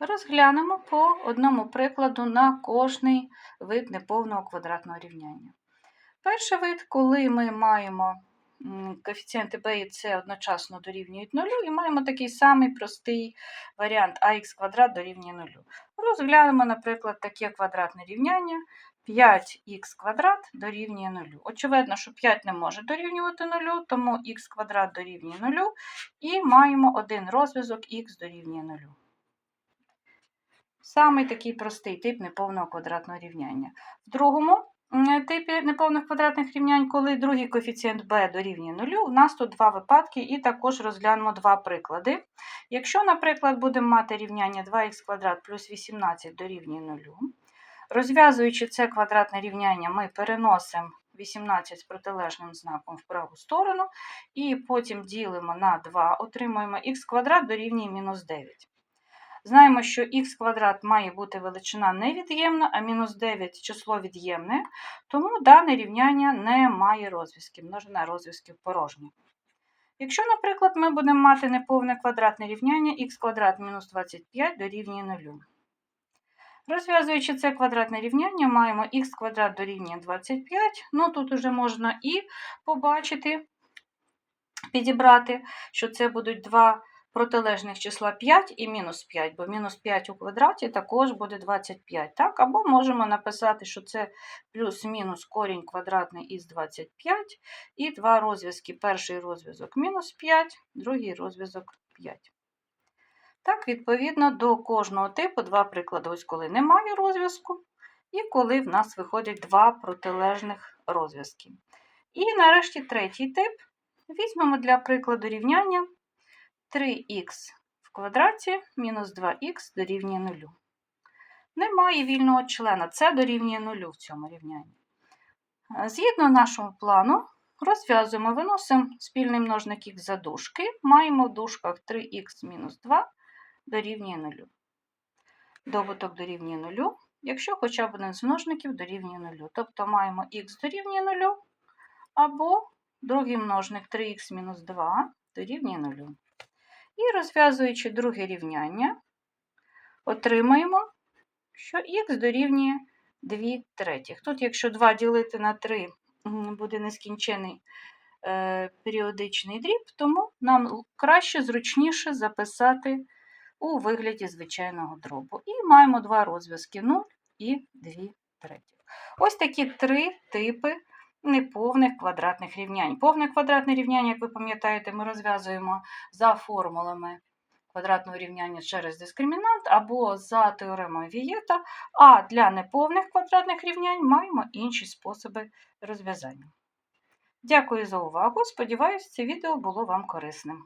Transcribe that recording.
Розглянемо по одному прикладу на кожний вид неповного квадратного рівняння. Перший вид, коли ми маємо коефіцієнти b і c одночасно дорівнюють 0, і маємо такий самий простий варіант ax квадрат дорівнює 0. Розглянемо, наприклад, таке квадратне рівняння 5х квадрат дорівнює 0. Очевидно, що 5 не може дорівнювати 0, тому х квадрат дорівнює 0, і маємо один розв'язок х дорівнює 0. Самий такий простий тип неповного квадратного рівняння. В другому типі неповних квадратних рівнянь, коли другий коефіцієнт b дорівнює 0, у нас тут два випадки, і також розглянемо два приклади. Якщо, наприклад, будемо мати рівняння 2х квадрат плюс 18 дорівнює 0, розв'язуючи це квадратне рівняння, ми переносимо 18 з протилежним знаком в праву сторону, і потім ділимо на 2, отримуємо х квадрат дорівнює мінус 9. Знаємо, що х квадрат має бути величина невід'ємна, а мінус 9 число від'ємне, тому дане рівняння не має розв'язків, множина розв'язків порожня. Якщо, наприклад, ми будемо мати неповне квадратне рівняння х квадрат мінус 25 дорівнює 0. Розв'язуючи це квадратне рівняння, маємо х квадрат дорівнює 25. Ну, тут уже можна і побачити, підібрати, що це будуть два протилежних числа 5 і мінус 5, бо мінус 5 у квадраті також буде 25. Так? Або можемо написати, що це плюс-мінус корінь квадратний із 25, і два розв'язки. Перший розв'язок мінус 5, другий розв'язок 5. Так, відповідно, до кожного типу два приклади, ось коли немає розв'язку, і коли в нас виходять два протилежних розв'язки. І нарешті третій тип. Візьмемо для прикладу рівняння 3х в квадраті мінус 2х дорівнює 0. Немає вільного члена, це дорівнює 0 в цьому рівнянні. Згідно нашого плану, розв'язуємо, виносимо спільний множник х за дужки, маємо в дужках 3х мінус 2 дорівнює 0. Добуток дорівнює 0, якщо хоча б один з множників дорівнює 0. Тобто маємо х дорівнює 0, або другий множник 3х мінус 2 дорівнює 0. І розв'язуючи друге рівняння, отримаємо, що х дорівнює 2 третіх. Тут, якщо 2 ділити на 3, буде нескінчений е, періодичний дріб, тому нам краще, зручніше записати у вигляді звичайного дробу. І маємо два розв'язки 0 і 2 третіх. Ось такі три типи неповних квадратних рівнянь. Повне квадратне рівняння, як ви пам'ятаєте, ми розв'язуємо за формулами квадратного рівняння через дискримінант або за теоремою Вієта, а для неповних квадратних рівнянь маємо інші способи розв'язання. Дякую за увагу. Сподіваюсь, це відео було вам корисним.